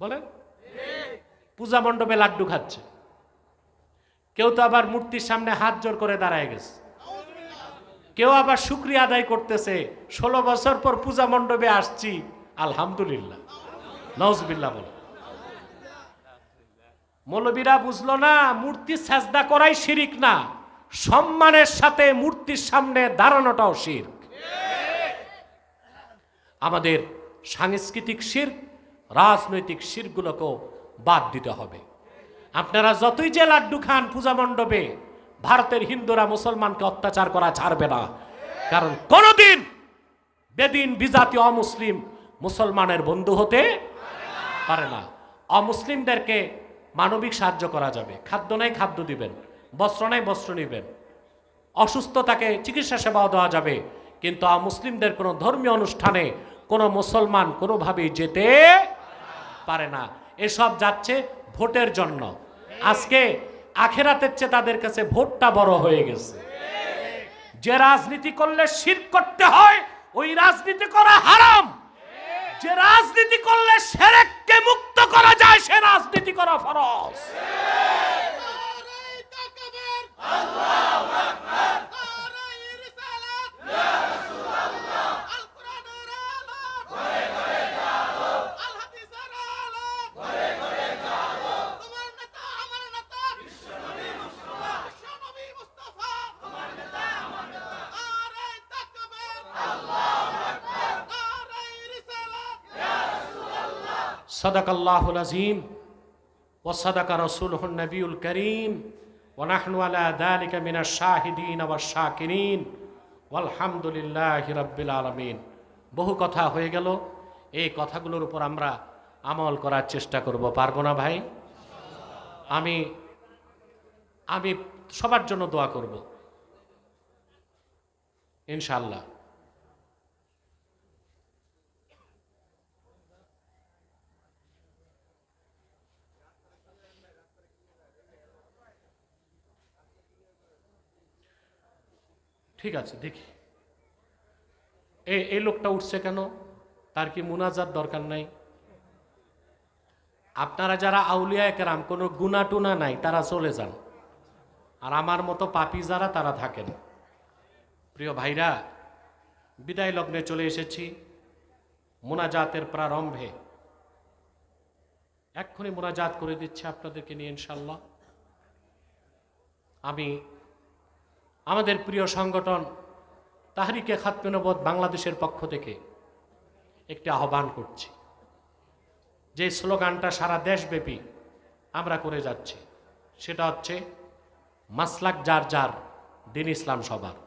বলেন? পূজা মণ্ডপে লাড্ডু খাচ্ছে। কেউ তো আবার মূর্তির সামনে হাত জোর করে দাঁড়ায় গেছে। কেউ আবার শুক্রিয়া আদায় করতেছে, ষোলো বছর পর পূজা মণ্ডপে আসছি। আলহামদুলিল্লাহ। নজবিল্লা বল মৌলবীরা বুঝলো না, মূর্তি সাজদা করাই শিরিক না, সম্মানের সাথে মূর্তির সামনে দাঁড়ানোটাও শির্ক। আমাদের সাংস্কৃতিক শির রাজনৈতিক শিরগুলোকেও বাদ দিতে হবে। আপনারা যতই যে লাড্ডু খান পূজা মণ্ডপে, ভারতের হিন্দুরা মুসলমানকে অত্যাচার করা ছাড়বে না। কারণ কোনোদিন বেদিন বিজাতীয় অমুসলিম মুসলমানের বন্ধু হতে পারে না। অমুসলিমদেরকে মানবিক সাহায্য করা যাবে। খাদ্য নাই, খাদ্য দিবেন। বস্ত্র নাই, বস্ত্র নিবেন। অসুস্থতাকে চিকিৎসা সেবাও দেওয়া যাবে। কিন্তু মুসলিমদের কোনো ধর্মীয় অনুষ্ঠানে কোনো মুসলমান কোনোভাবেই যেতে পারে না। এসব যাচ্ছে ভোটের জন্য। আজকে আখেরাতের চেয়ে তাদের কাছে ভোটটা বড় হয়ে গেছে। যে রাজনীতি করলে শির করতে হয়, ওই রাজনীতি করা হারাম। যে রাজনীতি করলে সেরেককে মুক্ত করা যায়, সে রাজনীতি করা ফরজ। صدق الله العظيم وصدق رسوله النبي الكريم ونحن على ذلك من الشاهدين والشاكرين والحمد لله رب العالمين বহু কথা হয়ে গেল এই কথাগুলোর উপর আমরা আমল করার চেষ্টা করব পারবো না ভাই আমি আমি সবার জন্য দোয়া করব ইনশাল্লাহ ঠিক আছে, দেখি। এই এই লোকটা উঠছে কেন? তার কি মুনাজাত দরকার নাই? আপনারা যারা আউলিয়া একরাম, কোনো গুনা টুনা নাই, তারা চলে যান। আর আমার মতো পাপি যারা, তারা থাকেন। প্রিয় ভাইরা, বিদায় লগ্নে চলে এসেছি। মোনাজাতের প্রারম্ভে। এক্ষুনি মোনাজাত করে দিচ্ছে আপনাদেরকে নিয়ে ইনশাল্লাহ আমি আমাদের প্রিয় সংগঠন তাহারিকে খাতমেনবোধ বাংলাদেশের পক্ষ থেকে একটি আহ্বান করছি। যে স্লোগানটা সারা দেশব্যাপী আমরা করে যাচ্ছি, সেটা হচ্ছে, মাসলাক যার যার, দিন ইসলাম সবার।